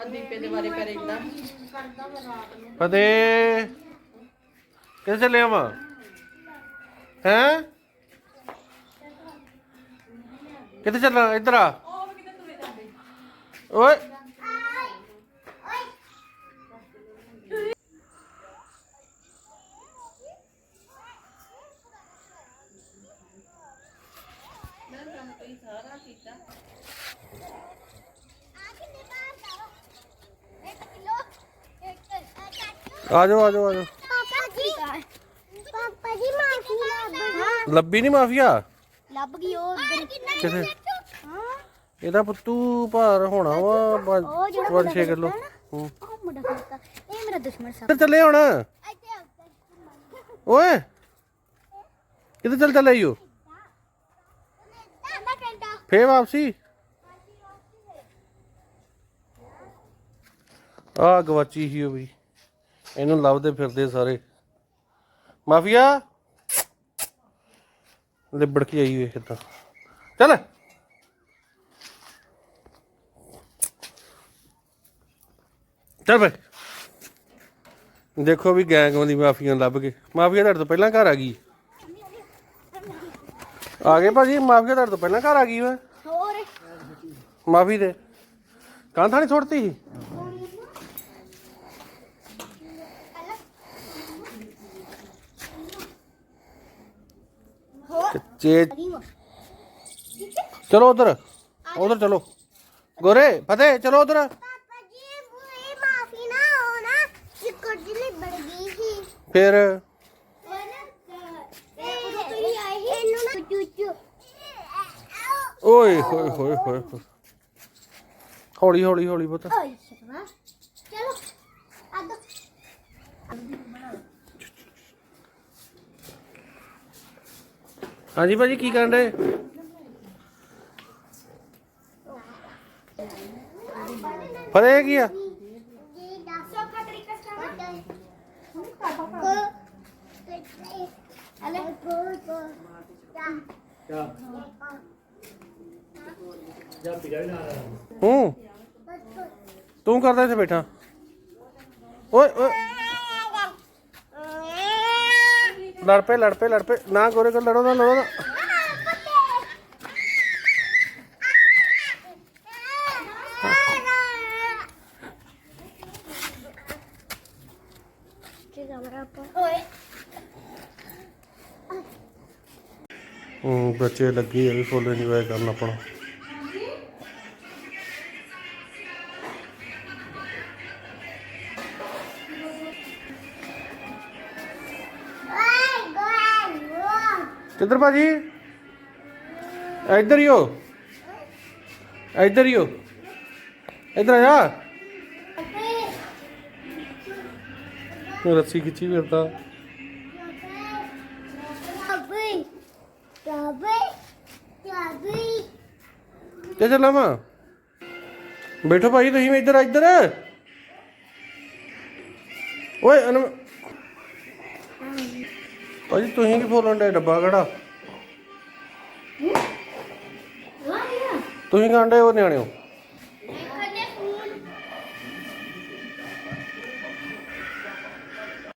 ਆ ਦੀਪੇ ਦੇ ਬਾਰੇ ਕਰੇਗਾ ਫਤਿਹ। ਕਿੱਥੇ ਚੱਲੇ ਆਵਾਂ ਹੈ? ਕਿੱਥੇ ਚੱਲਣਾ ਇੱਧਰ ਆ। ਓਏ। ਆ ਜਾਓ ਆ ਜਾਓ ਆ ਜਾਓ ਪਾਪਾ ਜੀ। ਪਾਪਾ ਜੀ ਮਾਫੀ ਲੱਭ ਲੱਭੀ ਨਹੀਂ ਮਾਫੀਆ? ਲੱਭ ਗਈ ਉਹ ਉਧਰ ਕਿੱਥੇ? ਹਾਂ। ਇਹਦਾ ਪੁੱਤੂ ਭਾਰ ਹੋਣਾ ਵਾ ਉਹ ਜਿਹੜਾ 5-6 ਕਿਲੋ। ਹੂੰ। ਉਹ ਮੁੰਡਾ ਖੜਤਾ ਇਹ ਮੇਰਾ ਦੁਸ਼ਮਣ ਸਾ ਕਿੱਧਰ ਚੱਲੇ ਹੁਣ? ਓਏ ਕਿੱਧਰ ਚੱਲ ਚੱਲੇ ਘੰਟਾ ਫੇਰ ਵਾਪਸੀ? ਆ ਗਵਾਚੀ ਹੀ ਉਹ ਵੀ। ਇਹਨੂੰ ਲੱਭਦੇ ਫਿਰਦੇ ਸਾਰੇ। ਮਾਫੀਆ। ਲਿਬੜ ਕੇ ਆਈ ਵੇ ਕਿੱਦਾਂ ਚੱਲ। ਚੱਲ ਬਈ ਦੇਖੋ ਵੀ ਗੈਂਗ ਦੀ ਮਾਫੀਆ ਲੱਭ ਕੇ। ਮਾਫੀਆ ਤੁਹਾਡੇ ਤੋਂ ਪਹਿਲਾਂ ਘਰ ਆ ਗਈ। ਆ ਗਏ ਭਾਜੀ ਮਾਫੀਆ ਤੁਹਾਡੇ ਤੋਂ ਪਹਿਲਾਂ ਘਰ ਆ ਗਈ ਵਾ। ਹੋਰ। ਮਾਫੀ ਦੇ। ਕਾਂ ਥਾਣੀ ਛੋੜਤੀ ਸੀ। ਕੱਚੇ ਚਲੋ ਉਧਰ ਉਧਰ ਚਲੋ। ਗੋਰੇ ਫਤਿਹ ਚਲੋ ਉਧਰ। ਪਾਪਾ ਜੀ ਇਹ ਮਾਫੀ ਨਾ ਹੋਣਾ ਚਿੱਕੜ ਜੀ ਲਿਬੜ ਗਈ ਸੀ। ਫਿਰ? ਓਏ ਹੋਏ ਹੋਏ ਹੋਏ। ਹੌਲੀ ਹੌਲੀ ਹੌਲੀ ਓਏ ਸ਼ਰਮਾ ਚਲੋ ਅੱਧ ਹਾਂਜੀ ਭਾਜੀ ਕੀ ਕਰਨ ਦੇ ਫਤਿਹ ਕੀ ਆ? ਜੀ ਦੱਸੋ ਕਾ ਤਰੀਕਾ ਸਟਾਰਟ ਕੋ ਅਲੇ ਕੋ ਕੋ ਹੂੰ। ਤੂੰ ਕਰਦਾ ਇੱਥੇ ਬੈਠਾ। ਓਏ ਓਏ। ਲੜ ਪਏ ਲੜ ਪਏ ਲੜ ਪਏ। ਨਾ ਗੋਰੇ ਕੋਲ ਲੜੋ ਨਾ ਲੜੋ ਨਾ। ਬੱਚੇ ਲੱਗੇ ਆ ਵੀ ਫੁੱਲ ਇੰਜੋਏ ਕਰਨ ਆਪਣਾ। ਕਿੱਧਰ ਭਾਜੀ? ਇੱਧਰ ਹੀ ਹੋ। ਇੱਧਰ ਹੀ ਹੋ। ਇੱਧਰ ਆ ਜਾ। ਰੱਸੀ ਖਿੱਚੀ ਫਿਰਦਾ ਚਾਬੀ ਚਾਬੀ ਚਾਬੀ ਤੇ ਚੱਲਾਂ ਵਾ? ਬੈਠੋ ਭਾਈ ਤੁਸੀਂ ਇੱਧਰ ਇੱਧਰ। ਓਏ, ਅਨਮ ਭਾਜੀ ਤੁਸੀਂ ਕੀ ਫੋਲਣ ਦੇ ਡੱਬਾ ਖੜਾ ਤੁਸੀਂ ਕਾਂਡੇ ਉਹ ਨਿਆਣਿਓ?